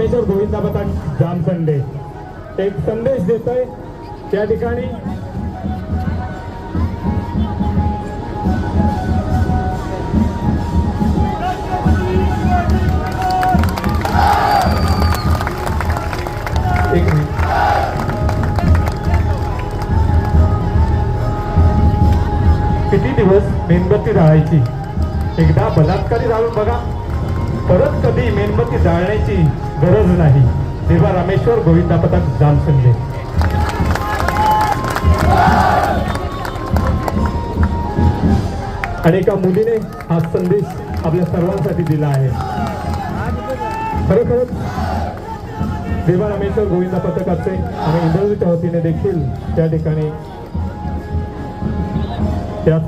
गोविंदा पथक जामसंडे एक संदेश देतोय त्या ठिकाणी किती दिवस मेणबत्ती राहायची? एकदा बलात्कारी राहून बघा. परत कधी मेणबत्ती जाळण्याची गरज नाही. तेव्हा रामेश्वर गोविंदा पथक जामसंडे आणि एका मुलीने हा संदेश आपल्या सर्वांसाठी दिला आहे. खरोखर देवा रामेश्वर गोविंदा पथकाचे आणि इंद्रजीच्या वतीने देखील त्या ठिकाणी